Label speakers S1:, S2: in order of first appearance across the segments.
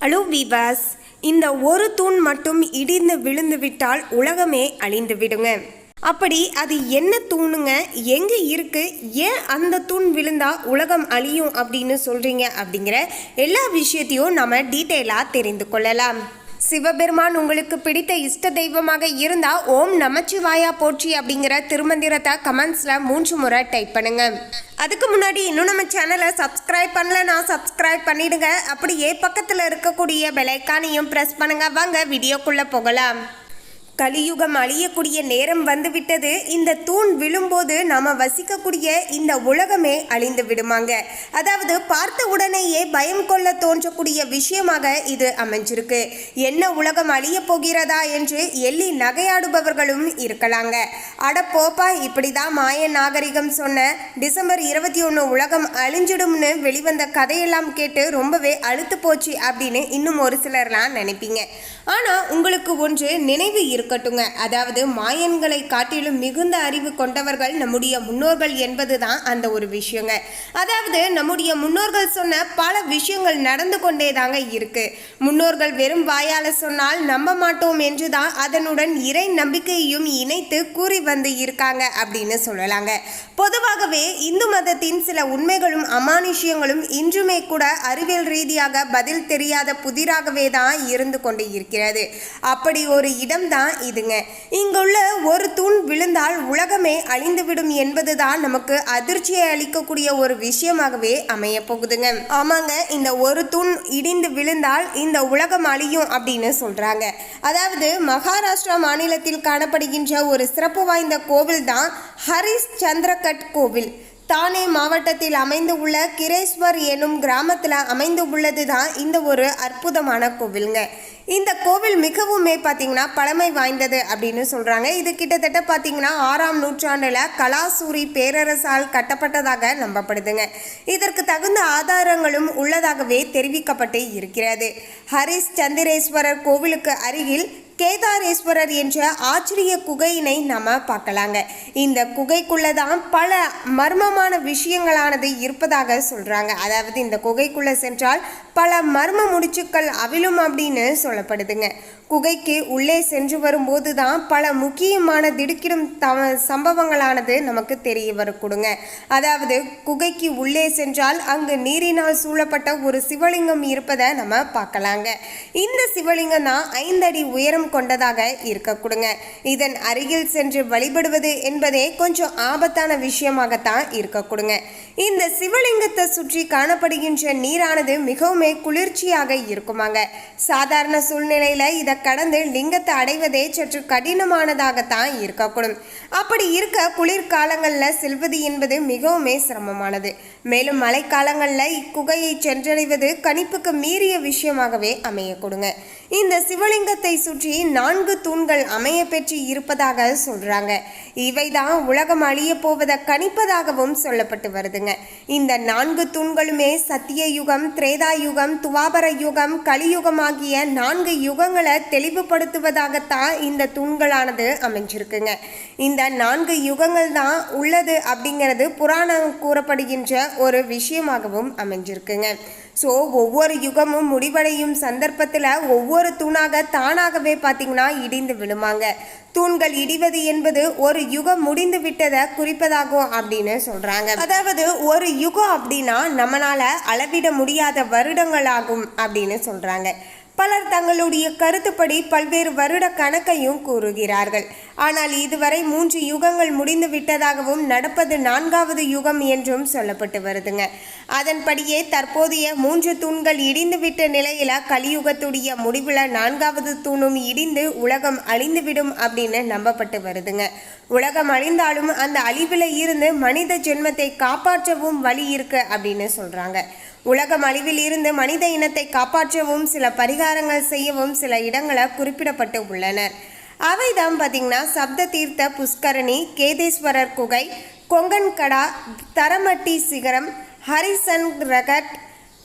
S1: Hello வீவாஸ் இந்த ஒரு தூண் மட்டும் இடிந்து விழுந்து விட்டால் உலகமே அழிந்து விடுங்க. அப்படி அது என்ன தூணுங்க? எங்கே இருக்கு? ஏன் அந்த தூண் விழுந்தா உலகம் அழியும் அப்படின்னு சொல்றீங்க அப்படிங்கிற எல்லா விஷயத்தையும் நம்ம டீட்டெயிலாக தெரிந்து கொள்ளலாம். சிவபெருமான் உங்களுக்கு பிடித்த இஷ்ட தெய்வமாக இருந்தால் ஓம் நமச்சிவாயா போற்றி அப்படிங்கிற திருமந்திரத்தை கமெண்ட்ஸில் மூன்று முறை டைப் பண்ணுங்க. அதுக்கு முன்னாடி இன்னும் நம்ம சேனலை சப்ஸ்கிரைப் நான் சப்ஸ்கிரைப் பண்ணிடுங்க. அப்படியே பக்கத்தில் இருக்கக்கூடிய பெலைக்கானையும் ப்ரெஸ் பண்ணுங்க. வாங்க வீடியோக்குள்ளே போகலாம். கலியுகம் அழியக்கூடிய நேரம் வந்துவிட்டது. இந்த தூண் விழும்போது நாம் வசிக்கக்கூடிய இந்த உலகமே அழிந்து விடுமாங்க. அதாவது பார்த்த உடனேயே பயம் கொள்ள தோன்றக்கூடிய விஷயமாக இது அமைஞ்சிருக்கு. என்ன உலகம் அழிய போகிறதா என்று எள்ளி நகையாடுபவர்களும் இருக்கலாங்க. அட போப்பா இப்படிதான் மாய நாகரிகம் சொன்ன டிசம்பர் இருபத்தி ஒன்று உலகம் அழிஞ்சிடும்னு வெளிவந்த கதையெல்லாம் கேட்டு ரொம்பவே அழுத்து போச்சு அப்படின்னு இன்னும் ஒரு சிலர்லாம் நினைப்பீங்க. ஆனால் உங்களுக்கு ஒன்று நினைவு இருக்கட்டுங்க. அதாவது மாயன்களை காட்டிலும் மிகுந்த அறிவு கொண்டவர்கள் நம்முடைய முன்னோர்கள் என்பது தான் அந்த ஒரு விஷயங்க. அதாவது நம்முடைய முன்னோர்கள் சொன்ன பல விஷயங்கள் நடந்து கொண்டே தாங்க இருக்கு. முன்னோர்கள் வெறும் வாயால சொன்னால் நம்ப மாட்டோம் என்று தான் அதனுடன் இறை நம்பிக்கையையும் இணைத்து கூறி வந்து இருக்காங்க அப்படின்னு சொல்லலாங்க. பொதுவாகவே இந்து மதத்தின் சில உண்மைகளும் அமானுஷ்யங்களும் இன்றுமே கூட அறிவியல் ரீதியாக பதில் தெரியாத புதிராகவே தான் இருந்து கொண்டு இருக்கிறது. அப்படி ஒரு இடம்தான் இதுங்க. இங்குள்ள ஒரு தூண் விழுந்தால் உலகமே அழிந்துவிடும் என்பதுதான் நமக்கு அதிர்ச்சியை அளிக்கக்கூடிய ஒரு விஷயமாகவே அமைய போகுதுங்க. ஆமாங்க இந்த ஒரு தூண் இடிந்து விழுந்தால் இந்த உலகம் அழியும் அப்படின்னு சொல்றாங்க. அதாவது மகாராஷ்டிரா மாநிலத்தில் காணப்படுகின்ற ஒரு சிறப்பு வாய்ந்த கோவில் தான் ஹரிஸ் சந்திரகட் கோவில். தானே மாவட்டத்தில் அமைந்து உள்ள கிரேஸ்வர் எனும் கிராமத்தில் அமைந்து உள்ளது தான் இந்த ஒரு அற்புதமான கோவிலுங்க. இந்த கோவில் மிகவுமே பார்த்தீங்கன்னா பழமை வாய்ந்தது அப்படின்னு சொல்கிறாங்க இது கிட்டத்தட்ட பார்த்திங்கன்னா ஆறாம் நூற்றாண்டில் கலாசூரி பேரரசால் கட்டப்பட்டதாக நம்பப்படுதுங்க. இதற்கு தகுந்த ஆதாரங்களும் உள்ளதாகவே தெரிவிக்கப்பட்டு இருக்கிறது. ஹரிஸ் சந்திரேஸ்வரர் கோவிலுக்கு அருகில் கேதாரேஸ்வரர் என்ற ஆச்சரிய குகையினை நம்ம பார்க்கலாங்க. இந்த குகைக்குள்ளே தான் பல மர்மமான விஷயங்களானது இருப்பதாக சொல்கிறாங்க அதாவது இந்த குகைக்குள்ளே சென்றால் பல மர்ம முடிச்சுக்கள் அவிழும் அப்படின்னு சொல்லப்படுதுங்க. குகைக்கு உள்ளே சென்று வரும்போது தான் பல முக்கியமான திடுக்கிடும் த சம்பவங்களானது நமக்கு தெரிய வரக்கூடுங்க அதாவது குகைக்கு உள்ளே சென்றால் அங்கு நீரினால் சூழப்பட்ட ஒரு சிவலிங்கம் இருப்பதை நம்ம பார்க்கலாங்க. இந்த சிவலிங்கம் தான் ஐந்தடி உயரம் கொண்டதாக இருக்கக்கூடுங்க. இதன் அருகில் சென்று வழிபடுவது என்பதே கொஞ்சம் ஆபத்தான விஷயமாகத்தான் இருக்கக்கூடுங்க. இந்த சிவலிங்கத்தை சுற்றி காணப்படுகின்ற நீரானது மிகவும் குளிர்ச்சியாக இருக்குமாங்க. சாதாரண சூழ்நிலையில இதை கடந்து லிங்கத்தை அடைவதே சற்று கடினமானதாகத்தான் இருக்கக்கூடும். அப்படி இருக்க குளிர்காலங்களில் செல்வது என்பது மிகவுமே சிரமமானது. மேலும் மழைக்காலங்களில் இக்குகையை சென்றடைவது கணிப்புக்கு மீறிய விஷயமாகவே அமையக்கூடுங்க. இந்த சிவலிங்கத்தை சுற்றி நான்கு தூண்கள் அமைய பெற்று இருப்பதாக சொல்றாங்க. இவைதான் உலகம் அழிய போவதை கணிப்பதாகவும் சொல்லப்பட்டு வருதுங்க. இந்த நான்கு தூண்களுமே சத்திய யுகம் திரேதா யுகம் துவாபர யுகம் கலியுகம் ஆகிய நான்கு யுகங்களை தெளிவுபடுத்துவதாகத்தான் இந்த தூண்களானது அமைஞ்சிருக்குங்க. இந்த நான்கு யுகங்கள் தான் உள்ளது அப்படிங்கிறது புராணம் கூறப்படுகின்ற ஒரு விஷயமாகவும் அமைஞ்சிருக்குங்க. ஸோ ஒவ்வொரு யுகமும் முடிவடையும் சந்தர்ப்பத்தில் ஒவ்வொரு தூணாக தானாகவே பார்த்தீங்கன்னா இடிந்து விழுமாங்க. தூண்கள் இடிவது என்பது ஒரு யுகம் முடிந்து விட்டதை குறிப்பதாகும் அப்படின்னு சொல்கிறாங்க அதாவது ஒரு யுகம் அப்படின்னா நம்மளால் அளவிட முடியாத வருடங்களாகும் அப்படின்னு சொல்கிறாங்க பலர் தங்களுடைய கருத்துப்படி பல்வேறு வருட கணக்கையும் கூறுகிறார்கள். ஆனால் இதுவரை மூன்று யுகங்கள் முடிந்து விட்டதாகவும் நடப்பது நான்காவது யுகம் என்றும் சொல்லப்பட்டு வருதுங்க. அதன்படியே தற்போதைய மூன்று தூண்கள் இடிந்துவிட்ட நிலையில கலியுகத்துடைய முடிவில் நான்காவது தூணும் இடிந்து உலகம் அழிந்துவிடும் அப்படின்னு நம்பப்பட்டு வருதுங்க. உலகம் அழிந்தாலும் அந்த அழிவில் இருந்து மனித ஜென்மத்தை காப்பாற்றவும் வழி இருக்கு அப்படின்னு சொல்றாங்க. உலகம் அழிவில் இருந்து மனித இனத்தை காப்பாற்றவும் சில பரிகாரங்கள் செய்யவும் சில இடங்களை குறிப்பிடப்பட்டு உள்ளனர். அவை தான் பார்த்தீங்கன்னா சப்த தீர்த்த புஷ்கரணி கேதேஸ்வரர் குகை கொங்கன்கடா தரமட்டி சிகரம் ஹரிசன் ரகட்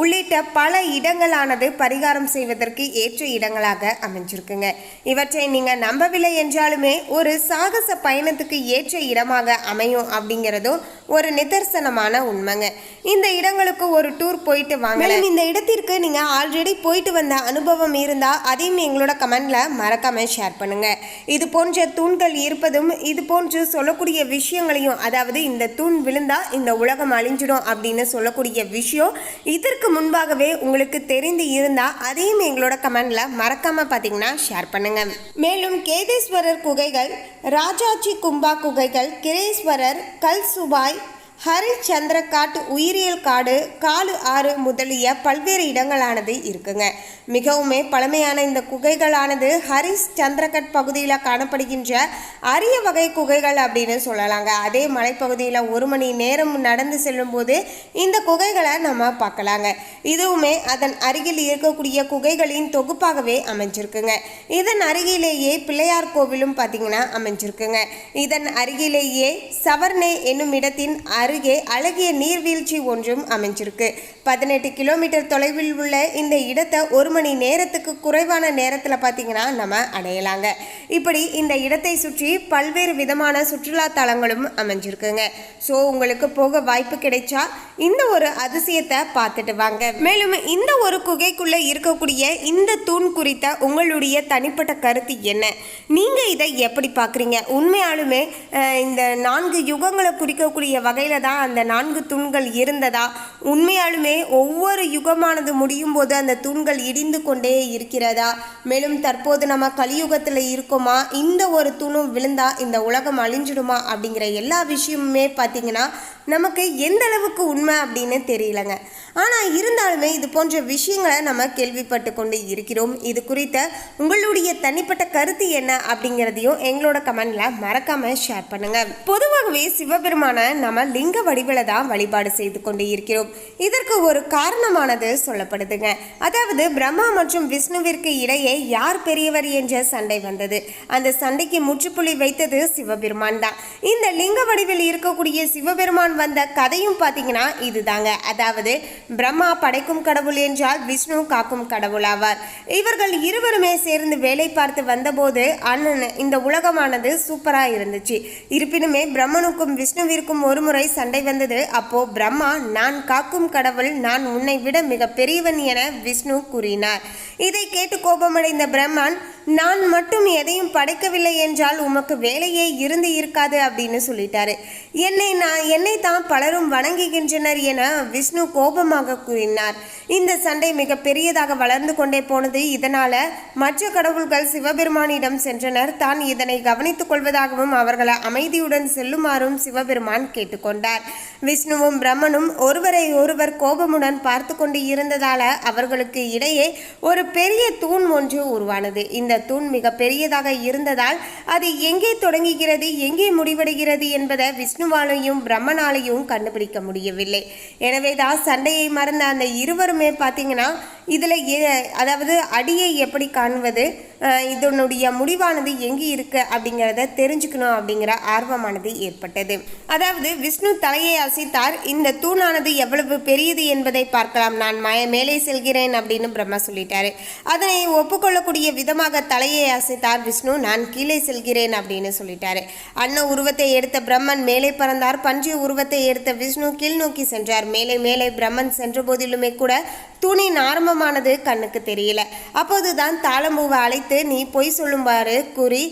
S1: உள்ளிட்ட பல இடங்களானது பரிகாரம் செய்வதற்கு ஏற்ற இடங்களாக அமைஞ்சிருக்குங்க. இவற்றை நீங்கள் நம்பவில்லை என்றாலுமே ஒரு சாகச பயணத்துக்கு ஏற்ற இடமாக அமையும் அப்படிங்கிறதும் ஒரு நிதர்சனமான உண்மைங்க. இந்த இடங்களுக்கு ஒரு டூர் போயிட்டு வாங்க மேலும் இந்த இடத்திற்கு நீங்க ஆல்ரெடி போயிட்டு வந்த அனுபவம் இருந்தால் அதையும் எங்களோட கமெண்ட்ல மறக்காம ஷேர் பண்ணுங்க. இது போன்ற தூண்கள் இருப்பதும் இது போன்று சொல்லக்கூடிய விஷயங்களையும் அதாவது இந்த தூண் விழுந்தா இந்த உலகம் அழிஞ்சிடும் அப்படின்னு சொல்லக்கூடிய விஷயம் இதற்கு முன்பாகவே உங்களுக்கு தெரிந்து இருந்தா அதையும் எங்களோட கமெண்ட்ல மறக்காம பார்த்தீங்கன்னா ஷேர் பண்ணுங்க. மேலும் கேதேஸ்வரர் குகைகள் ராஜாச்சி கும்பா குகைகள் கிரேஸ்வரர் கல்சுபாய் ஹரிச்சந்திரகாட் உயிரியல் காடு காலு ஆறு முதலிய பல்வேறு இடங்களானது இருக்குங்க. மிகவுமே பழமையான இந்த குகைகளானது ஹரிஸ் சந்திரகட் பகுதியில் காணப்படுகின்ற அரிய வகை குகைகள் அப்படின்னு சொல்லலாங்க. அதே மலைப்பகுதியில் ஒரு மணி நேரம் நடந்து செல்லும்போது இந்த குகைகளை நம்ம பார்க்கலாங்க. இதுவுமே அதன் அருகில் இருக்கக்கூடிய குகைகளின் தொகுப்பாகவே அமைஞ்சிருக்குங்க. இதன் அருகிலேயே பிள்ளையார் கோவிலும் பார்த்தீங்கன்னா அமைஞ்சிருக்குங்க. இதன் அருகிலேயே சவர்ணே என்னும் இடத்தின் அருகே அழகிய நீர்வீழ்ச்சி ஒன்றும் அமைஞ்சிருக்கு. பதினெட்டு கிலோமீட்டர் தொலைவில் உள்ள இந்த இடத்தை ஒரு மணி நேரத்துக்கு குறைவான நேரத்தில் பார்த்தீங்கன்னா நம்ம அடையலாங்க. இப்படி இந்த இடத்தை சுற்றி பல்வேறு விதமான சுற்றுலா தலங்களும் அமைஞ்சிருக்குங்க. ஸோ உங்களுக்கு போக வாய்ப்பு கிடைச்சா இந்த ஒரு அதிசயத்தை பார்த்துட்டு வாங்க. மேலும் இந்த ஒரு குகைக்குள்ள இருக்கக்கூடிய இந்த தூண் குறித்த உங்களுடைய தனிப்பட்ட கருத்து என்ன? நீங்க இதை எப்படி பார்க்குறீங்க உண்மையாலுமே இந்த நான்கு யுகங்களை குறிக்கக்கூடிய வகையில் தான் அந்த நான்கு தூண்கள் இருந்ததா? உண்மையாலுமே ஒவ்வொரு யுகமானது முடியும் போது அந்த தூண்கள் இடிந்து கொண்டே இருக்கிறதா? மேலும் தற்போது நம்ம கலியுகத்தில் இருக்கோமா? இந்த ஒரு தூணும் விழுந்தா இந்த உலகம் அழிஞ்சிடுமா? அப்படிங்கிற எல்லா விஷயமுமே பார்த்தீங்கன்னா நமக்கு எந்த அளவுக்கு உண்மை அப்படின்னு தெரியலங்க. ஆனால் இருந்தாலுமே இது போன்ற விஷயங்களை நம்ம கேள்விப்பட்டு கொண்டு இருக்கிறோம். இது குறித்த உங்களுடைய தனிப்பட்ட கருத்து என்ன அப்படிங்கிறதையும் எங்களோட கமெண்டில் மறக்காமல் ஷேர் பண்ணுங்கள் பொதுவாகவே சிவபெருமான நம்ம லிங்க வடிவில் தான் வழிபாடு செய்து கொண்டு இருக்கிறோம். இதற்கு ஒரு காரணமானது சொல்லப்படுதுங்க. அதாவது பிரம்மா மற்றும் விஷ்ணுவிற்கு இடையே யார் பெரியவர் என்ற சண்டை வந்தது. அந்த சண்டைக்கு முற்றுப்புள்ளி வைத்தது சிவபெருமான் தான். இந்த லிங்க வடிவில் இருக்கக்கூடிய சிவபெருமான் வந்த கதையும் பார்த்தீங்கன்னா இதுதாங்க. அதாவது பிரம்மா படைக்கும் கடவுள் என்றால் விஷ்ணு காக்கும் கடவுள் ஆவார். இவர்கள் இருவருமே சேர்ந்து வேலை பார்த்து வந்தபோது அண்ணன் இந்த உலகமானது சூப்பராக இருந்துச்சு. இருப்பினுமே பிரம்மனுக்கும் விஷ்ணுவிற்கும் ஒரு முறை சண்டை வந்தது. அப்போ பிரம்மா நான் காக்கும் கடவுள் நான் உன்னை விட மிக பெரியவன் என விஷ்ணு கூறினார். இதை கேட்டு கோபமடைந்த பிரம்மன் நான் மட்டும் எதையும் படைக்கவில்லை என்றால் உமக்கு வேலையே இருந்து இருக்காது அப்படின்னு சொல்லிட்டாரு. என்னை நான் என்னை தான் பலரும் வணங்குகின்றனர் என விஷ்ணு கோபமாக கூறினார். இந்த சண்டை மிக பெரியதாக வளர்ந்து கொண்டே போனது. இதனால மற்ற கடவுள்கள் சிவபெருமானிடம் சென்றனர். தான் இதனை கவனித்துக் கொள்வதாகவும் அவர்களை அமைதியுடன் செல்லுமாறும் சிவபெருமான் கேட்டுக்கொண்டார். விஷ்ணுவும் பிரம்மனும் ஒருவரை ஒருவர் கோபமுடன் பார்த்து கொண்டு இருந்ததால அவர்களுக்கு இடையே ஒரு பெரிய தூண் ஒன்று உருவானது. இந்த தூண் மிக பெரியதாக இருந்ததால் அது எங்கே தொடங்குகிறது எங்கே முடிவடைகிறது என்பதை விஷ்ணுவாலையும் பிரம்மனாலையும் கண்டுபிடிக்க முடியவில்லை. எனவேதான் சண்டையை மறந்த அந்த இருவரும் பார்த்தீங்கன்னா இதில் அதாவது அடியை எப்படி காணுவது இதனுடைய முடிவானது எங்கே இருக்கு அப்படிங்கிறத தெரிஞ்சுக்கணும் அப்படிங்கிற ஆர்வமானது ஏற்பட்டது. அதாவது விஷ்ணு தலையை அசைத்தார். இந்த தூணானது எவ்வளவு பெரியது என்பதை பார்க்கலாம். நான் மய மேலே செல்கிறேன் அப்படின்னு பிரம்மா சொல்லிட்டாரு. அதனை ஒப்புக்கொள்ளக்கூடிய விதமாக தலையை அசைத்தார் விஷ்ணு. நான் கீழே செல்கிறேன் அப்படின்னு சொல்லிட்டாரு. அன்ன உருவத்தை எடுத்த பிரம்மன் மேலே பறந்தார். பஞ்சு உருவத்தை எடுத்த விஷ்ணு கீழ் நோக்கி சென்றார். மேலே மேலே பிரம்மன் சென்ற போதிலுமே கூட துணி ஆரம்பமானது கண்ணுக்கு தெரியல. அப்போது தான் தாளம்பூவை அழைத்து நீ பொய் சொல்லும்பாரு கூறி.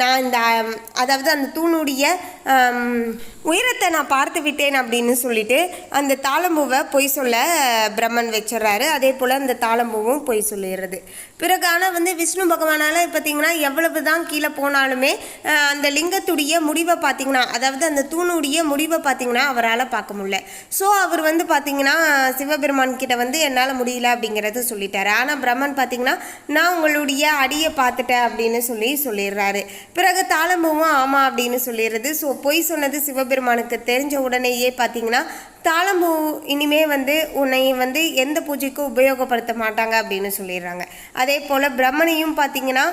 S1: நான் இந்த அதாவது அந்த தூணுடைய உயரத்தை நான் பார்த்து விட்டேன் அப்படின்னு சொல்லிட்டு அந்த தாளம்பூவை பொய் சொல்ல பிரம்மன் வச்சிடுறாரு. அதே போல் அந்த தாளம்பூவும் பொய் சொல்லிடுறது. பிறகு ஆனால் வந்து விஷ்ணு பகவானால் பார்த்தீங்கன்னா எவ்வளவு தான் கீழே போனாலுமே அந்த லிங்கத்துடைய முடிவை பார்த்தீங்கன்னா அதாவது அந்த தூணுடைய முடிவை பார்த்தீங்கன்னா அவரால் பார்க்க முடியல. ஸோ அவர் வந்து பார்த்தீங்கன்னா சிவபெருமான் கிட்ட வந்து என்னால் முடியல அப்படிங்கிறது சொல்லிட்டாரு. ஆனால் பிரம்மன் பார்த்தீங்கன்னா நான் உங்களுடைய அடியை பார்த்துட்டேன் அப்படின்னு சொல்லி சொல்லிடுறாரு. பிறகு தாளம்பூவும் ஆமாம் அப்படின்னு சொல்லிடுறது. ஸோ பொய் சொன்னது சிவபெருமானுக்கு தெரிஞ்ச உடனேயே பார்த்தீங்கன்னா தாளம்பூ இனிமே வந்து உன்னை வந்து எந்த பூஜைக்கும் உபயோகப்படுத்த மாட்டாங்க அப்படின்னு சொல்லிடுறாங்க. அதே போல் பிரம்மனையும் பார்த்தீங்கன்னா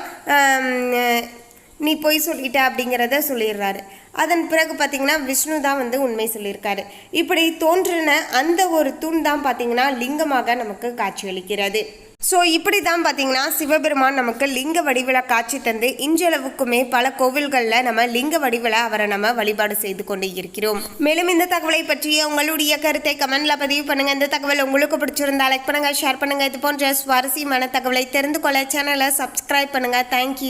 S1: நீ பொய் சொல்லிட்ட அப்படிங்கிறத சொல்லிடுறாரு. அதன் பிறகு பார்த்தீங்கன்னா விஷ்ணு தான் வந்து உண்மை சொல்லியிருக்காரு. இப்படி தோன்றின அந்த ஒரு தூண் தான் பார்த்தீங்கன்னா லிங்கமாக நமக்கு காட்சியளிக்கிறது. ஸோ இப்படி தான் பார்த்தீங்கன்னா சிவபெருமான் நமக்கு லிங்க வடிவில் காட்சி தந்து இன்றளவுக்குமே பல கோவில்களில் நம்ம லிங்க வடிவில் அவரை நம்ம வழிபாடு செய்து கொண்டு இருக்கிறோம். மேலும் இந்த தகவலை பற்றி உங்களுடைய கருத்தை கமெண்ட்ல பதிவு பண்ணுங்க. இந்த தகவல் உங்களுக்கு பிடிச்சிருந்தா லைக் பண்ணுங்க ஷேர் பண்ணுங்க. இது போன்ற சுவாரஸ்யமான தகவலை தெரிந்து கொள்ள சேனலை சப்ஸ்கிரைப் பண்ணுங்க. தேங்க்யூ